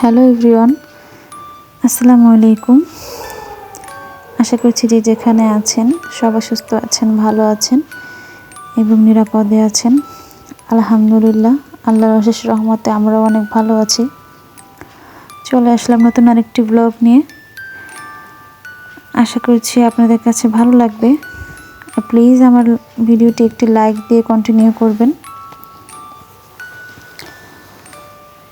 Hello everyone, আসসালামু আলাইকুম। আশা করছি যে যেখানে আছেন সবাই সুস্থ আছেন, ভালো আছেন এবং নিরাপদে আছেন। আলহামদুলিল্লাহ, আল্লাহর অশেষ রহমতে আমরাও অনেক ভালো আছি। চলে আসলাম নতুন আরেকটি ব্লগ নিয়ে। আশা করছি আপনাদের কাছে ভালো লাগবে। প্লিজ আমার ভিডিওটি একটি লাইক দিয়ে কন্টিনিউ করবেন।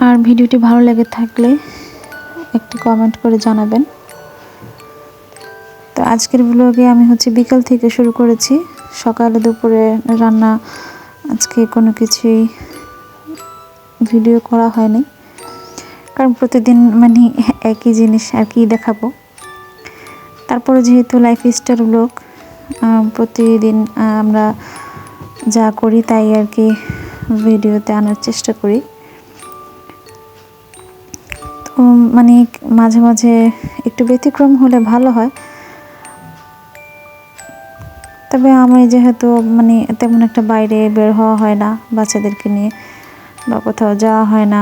আর ভিডিওটি ভালো লেগে থাকলে একটি কমেন্ট করে জানাবেন। তো আজকের ব্লগে আমি হচ্ছে বিকাল থেকে শুরু করেছি। সকালে দুপুরে রান্না আজকে কোনো কিছুই ভিডিও করা হয়নি। কারণ প্রতিদিন মানে একই জিনিস আর কি দেখাবো। তারপরে যেহেতু লাইফ স্টাইল ব্লগ প্রতিদিন আমরা যা করি তাই আর কি ভিডিওতে আনার চেষ্টা করি। মানে মাঝে মাঝে একটু ব্যতিক্রম হলে ভালো হয়। তবে আমি যেহেতু মানে তেমন একটা বাইরে বের হওয়া হয় না বাচ্চাদেরকে নিয়ে বা কোথাও যাওয়া হয় না,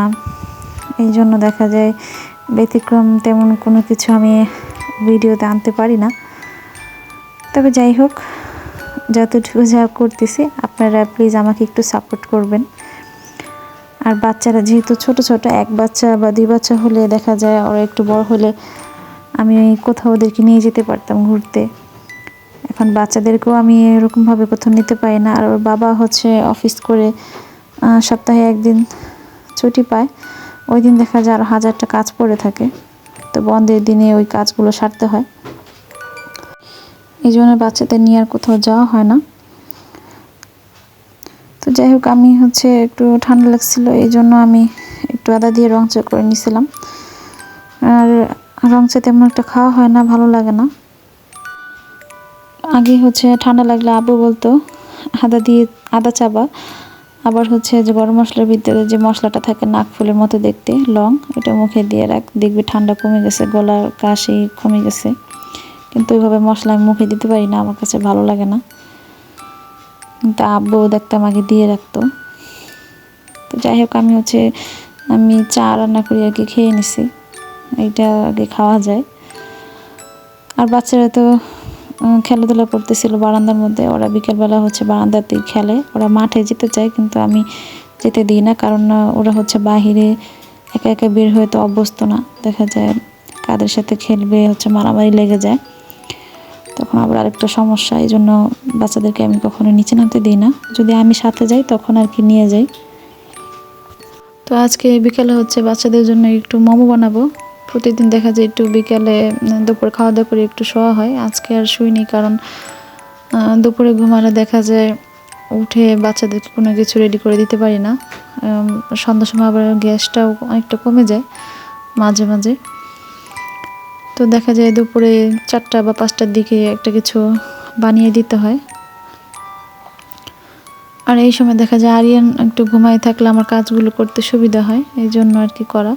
এই জন্য দেখা যায় ব্যতিক্রম তেমন কোনো কিছু আমি ভিডিওতে আনতে পারি না। তবে যাই হোক, যতটুকু যা করতেছি, আপনারা প্লিজ আমাকে একটু সাপোর্ট করবেন। আর বাচ্চারা যেহেতু ছোট ছোট, এক বাচ্চা বা দুই বাচ্চা হলে দেখা যায় ওরা একটু বড় হলে আমি কোথাও ওদেরকে নিয়ে যেতে পারতাম ঘুরতে। এখন বাচ্চাদেরকেও আমি এরকমভাবে কোথাও নিতে পারি না। আর ওর বাবা হচ্ছে অফিস করে সপ্তাহে একদিন ছুটি পায়। ওই দিন দেখা যায় আরও হাজারটা কাজ পড়ে থাকে। তো বন্ধের দিনে ওই কাজগুলো সারতে হয়। এই জন্য বাচ্চাদের নিয়ে আর কোথাও যাওয়া হয় না। তো যাই হোক, আমি হচ্ছে একটু ঠান্ডা লাগছিল, এই জন্য আমি একটু আদা দিয়ে রং চা করে নিয়েছিলাম আর রং চা তেমন একটা খাওয়া হয় না, ভালো লাগে না। আগে হচ্ছে ঠান্ডা লাগলে আবু বলতো, আদা দিয়ে, আদা চাবা। আবার হচ্ছে যে গরম মশলার ভিতরে যে মশলাটা থাকে নাক ফুলের মতো দেখতে, লং, এটা মুখে দিয়ে রাখ, দেখবি ঠান্ডা কমে গেছে, গলার কাশি কমে গেছে। কিন্তু ওইভাবে মশলা আমি মুখে দিতে পারি না, আমার কাছে ভালো লাগে না। কিন্তু আব্বু দেখতাম আগে দিয়ে রাখতো। তো যাই হোক, আমি হচ্ছে, আমি চা রান্না করি আর কি খেয়ে নিছি। এইটা আগে খাওয়া যায়। আর বাচ্চারা তো খেলাধুলা করতেছিল বারান্দার মধ্যে। ওরা বিকেলবেলা হচ্ছে বারান্দাতেই খেলে। ওরা মাঠে যেতে চায়, কিন্তু আমি যেতে দিই না। কারণ ওরা হচ্ছে বাহিরে একা একা বের হয়ে তো অভ্যস্ত না। দেখা যায় কাদের সাথে খেলবে, হচ্ছে মারামারি লেগে যায়। তখন আবার আরেকটা সমস্যা এই জন্য বাচ্চাদেরকে আমি কখনো নিচে নামতে দিই না। যদি আমি সাথে যাই, তখন আর কি নিয়ে যাই। তো আজকে বিকেলে হচ্ছে বাচ্চাদের জন্য একটু মোমো বানাবো। প্রতিদিন দেখা যায় একটু বিকেলে দুপুর খাওয়া দাওয়া করে একটু শোয়া হয়। আজকে আর শুইনি কারণ দুপুরে ঘুমালে দেখা যায় উঠে বাচ্চাদেরকে কোনো কিছু রেডি করে দিতে পারি না। সন্ধ্যার সময় আবার গ্যাসটাও অনেকটা কমে যায়, মাঝে মাঝে। তো দেখা যায় দুপুরে চারটা বা পাঁচটার দিকে একটা কিছু বানিয়ে দিতে হয়। আর এই সময় দেখা যায় আরিয়ান একটু ঘুমাই থাকলে আমার কাজগুলো করতে সুবিধা হয়, এই জন্য আর কি করা।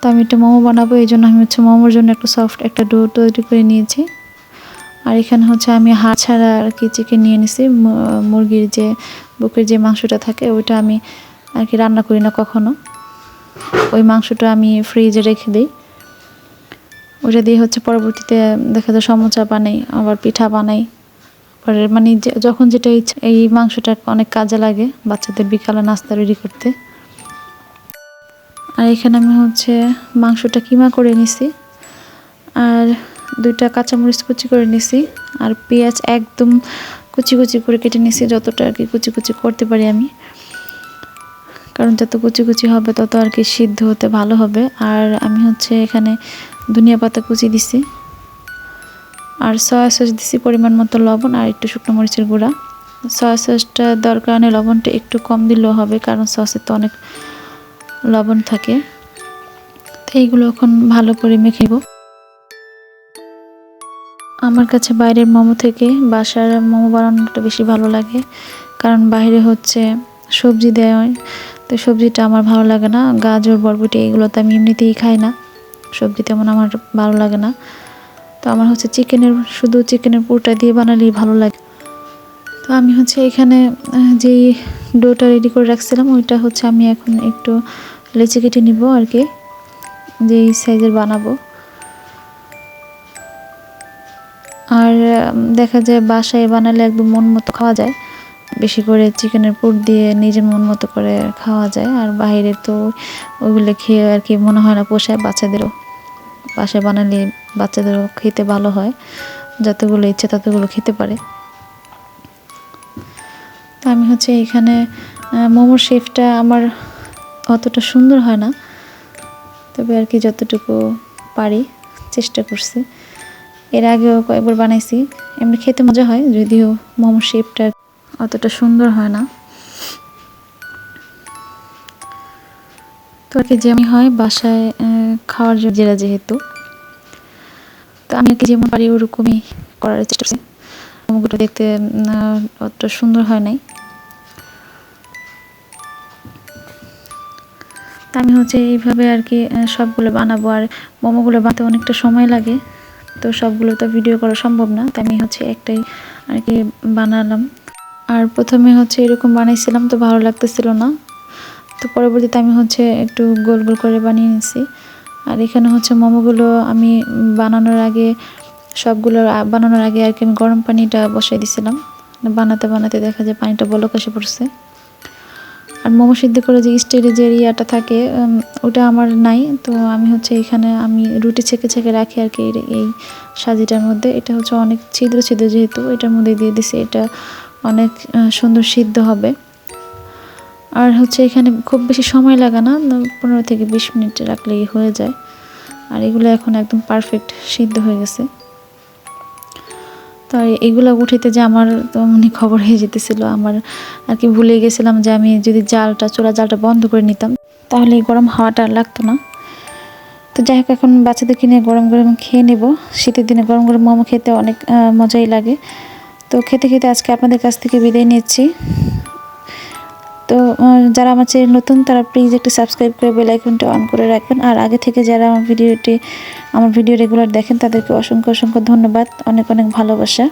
তো আমি একটা মোমো বানাবো, এই জন্য আমি হচ্ছে মোমোর জন্য একটা সফট একটা ডো তৈরি করে নিয়েছি। আর এখানে হচ্ছে আমি হাড় ছাড়া আর কি চিকেন নিয়ে নিছি মুরগির যে বুকের যে মাংসটা থাকে ওইটা আমি আর কি রান্না করি না কখনো। ওই মাংসটা আমি ফ্রিজে রেখে দিই। ওটা দিয়ে হচ্ছে পরবর্তীতে দেখা যায় সমোচা বানাই, আবার পিঠা বানাই। পরে মানে যখন যেটা এই মাংসটা অনেক কাজে লাগে বাচ্চাদের বিকালে নাস্তা রেডি করতে। আর এখানে আমি হচ্ছে মাংসটা কিমা করে নিছি, আর দুইটা কাঁচামরিচ কুচি করে নিছি, আর পেঁয়াজ একদম কুচি কুচি করে কেটে নিছি, যতটা আর কি কুচি কুচি করতে পারি আমি। কারণ যত কুচি কুচি হবে, তত আর কি সিদ্ধ হতে ভালো হবে। আর আমি হচ্ছে এখানে ধনিয়া পাতা কুচি দিছি। আর সয়া সস দিছি পরিমাণ মতো লবণ আর একটু শুকনো মরিচের গুঁড়া। সয়া সসটা দরকার নেই লবণটা একটু কম দিলেও হবে, কারণ সসে তো অনেক লবণ থাকে। তো এইগুলো এখন ভালো করে মেখেব আমার কাছে বাইরের মোমো থেকে বাসার মোমো বানানোটা বেশি ভালো লাগে, কারণ বাইরে হচ্ছে সবজি হয়। তো সবজিটা আমার ভালো লাগে না, গাজর, বরবটি, এগুলো তো আমি এমনিতেই খাই না। সবজি তেমন আমার ভালো লাগে না। তো আমার হচ্ছে চিকেনের, শুধু চিকেনের পুরোটা দিয়ে বানালেই ভালো লাগে। তো আমি হচ্ছে এখানে যেই ডোটা রেডি করে রাখছিলাম, ওইটা হচ্ছে আমি এখন একটু লেচি কেটে নিব আর কি, যেই সাইজের বানাবো। আর দেখা যায় বাসায় বানালে একদম মন মতো খাওয়া যায়। বেশি করে চিকেনের পুর দিয়ে নিজের মন মতো করে খাওয়া যায়। আর বাইরে তো ওইগুলো খেয়ে আর কি মনে হয় না পোষায় বাচ্চাদেরও। বাসায় বানালে বাচ্চাদেরও খেতে ভালো হয়। যতগুলো ইচ্ছে ততগুলো খেতে পারে। তো আমি হচ্ছে এখানে মোমোর শেফটা আমার অতটা সুন্দর হয় না। তবে আর কি যতটুকু পারি চেষ্টা করছি। এর আগেও কয়েকবার বানাইছি। এমনি খেতে মজা হয়, যদিও মোমোর শেপটা অতটা সুন্দর হয় না। তো আর কি যেমন হয় বাসায় খাওয়ার জেরা যেহেতু। তো আমি আর কি যেমন পারি ওরকমই করার চেষ্টা করছি। মোমোগুলো দেখতে অতটা সুন্দর হয় নাই। আমি হচ্ছে এইভাবে আর কি সবগুলো বানাবো। আর মোমোগুলো বানাতে অনেকটা সময় লাগে। তো সবগুলো তো ভিডিও করা সম্ভব না। তাই আমি হচ্ছে একটাই আর কি বানালাম। আর প্রথমে হচ্ছে এরকম বানাইছিলাম, তো ভালো লাগতেছিল না। তো পরবর্তীতে আমি হচ্ছে একটু গোল গোল করে বানিয়ে নিছি। আর এখানে হচ্ছে মোমোগুলো আমি বানানোর আগে সবগুলো বানানোর আগে আর কি আমি গরম পানিটা বসাই দিছিলাম। বানাতে বানাতে দেখা যায় পানিটা বলক এসে পড়ছে। আর মোমো সিদ্ধ করে যে স্টিলের যে ইয়াটা থাকে ওটা আমার নাই। তো আমি হচ্ছে এখানে আমি রুটি ছেঁকে ছেঁকে রাখি আর কি এই সাজিটার মধ্যে। এটা হচ্ছে অনেক ছিদ্র ছিদ্র যেহেতু, এটার মধ্যে দিয়ে দিছি। এটা অনেক সুন্দর সিদ্ধ হবে। আর হচ্ছে এখানে খুব বেশি সময় লাগে না পনেরো থেকে বিশ মিনিট রাখলেই হয়ে যায়। আর এগুলো এখন একদম পারফেক্ট সিদ্ধ হয়ে গেছে। তো এগুলো উঠিতে যে আমার তো মানে খবর হয়ে যেতেছিল, আমার আর কি ভুলে গেছিলাম যে আমি যদি জালটা, চোরা জালটা বন্ধ করে নিতাম, তাহলে এই গরম হাওয়াটা আর লাগতো না। তো যাই হোক, এখন বাচ্চাদের কিনে গরম গরম খেয়ে নেব। শীতের দিনে গরম গরম মোমো খেতে অনেক মজাই লাগে। তো খেতে খেতে আজকে আপনাদের কাছ থেকে বিদায় নিচ্ছি। তো যারা আমার চ্যানেল নতুন, তারা প্লিজ একটু সাবস্ক্রাইব করে বেল আইকনটা অন করে রাখবেন। আর আগে থেকে যারা আমার ভিডিওটি, আমার ভিডিও রেগুলার দেখেন, তাদেরকে অসংখ্য অসংখ্য ধন্যবাদ। অনেক অনেক ভালোবাসা।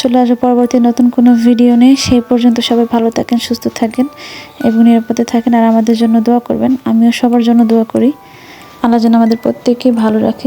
চলে আসব পরবর্তী নতুন কোনো ভিডিও নেই সেই পর্যন্ত সবাই ভালো থাকেন, সুস্থ থাকেন এবং নিরাপদে থাকেন। আর আমাদের জন্য দোয়া করবেন। আমিও সবার জন্য দোয়া করি। আল্লাহ যেন আমাদের প্রত্যেককে ভালো রাখে।